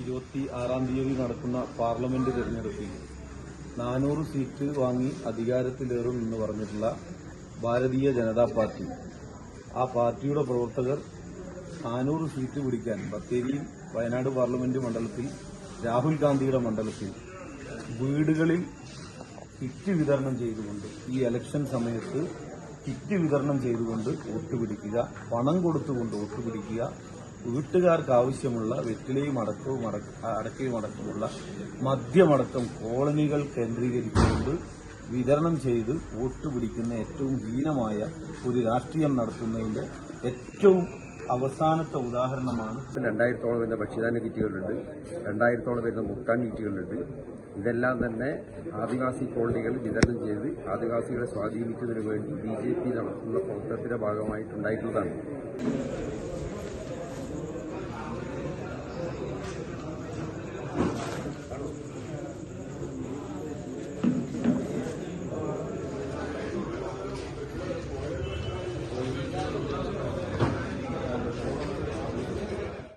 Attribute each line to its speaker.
Speaker 1: ഇരുപത്തി ആറാം തീയതി നടക്കുന്ന പാർലമെന്റ് തെരഞ്ഞെടുപ്പിൽ നാനൂറ് സീറ്റ് വാങ്ങി അധികാരത്തിലേറും എന്ന് പറഞ്ഞിട്ടുള്ള ഭാരതീയ ജനതാ പാർട്ടി. ആ പാർട്ടിയുടെ പ്രവർത്തകർ നാനൂറ് സീറ്റ് പിടിക്കാൻ ബത്തേരിയിൽ വയനാട് പാർലമെന്റ് മണ്ഡലത്തിൽ രാഹുൽ ഗാന്ധിയുടെ മണ്ഡലത്തിൽ വീടുകളിൽ കിറ്റ് വിതരണം ചെയ്തുകൊണ്ട് ഈ ഇലക്ഷൻ സമയത്ത് കിറ്റ് വിതരണം ചെയ്തുകൊണ്ട് വോട്ട് പിടിക്കുക പണം കൊടുത്തുകൊണ്ട് വോട്ട് പിടിക്കുക വീട്ടുകാർക്ക് ആവശ്യമുള്ള വെറ്റിലയും അടക്കവും അടക്ക- അടക്കയും അടക്കമുള്ള മദ്യമടക്കം കോളനികൾ കേന്ദ്രീകരിച്ചുകൊണ്ട് വിതരണം ചെയ്ത് വോട്ട് പിടിക്കുന്ന ഏറ്റവും ഹീനമായ ഒരു രാഷ്ട്രീയം നടത്തുന്നതിന്റെ ഏറ്റവും അവസാനത്തെ ഉദാഹരണമാണ്.
Speaker 2: രണ്ടായിരത്തോളം വരുന്ന ഭക്ഷ്യധാന്യ കിറ്റുകളുണ്ട്. രണ്ടായിരത്തോളം വരുന്ന മുട്ടാൻ കിറ്റുകളുണ്ട്. ഇതെല്ലാം തന്നെ ആദിവാസി കോളനികൾ വിതരണം ചെയ്ത് ആദിവാസികളെ സ്വാധീനിക്കുന്നതിന് വേണ്ടി ബി ജെ പി നടത്തുന്ന പ്രവർത്തനത്തിന്റെ ഭാഗമായിട്ടുണ്ടായിട്ടുള്ളതാണ്.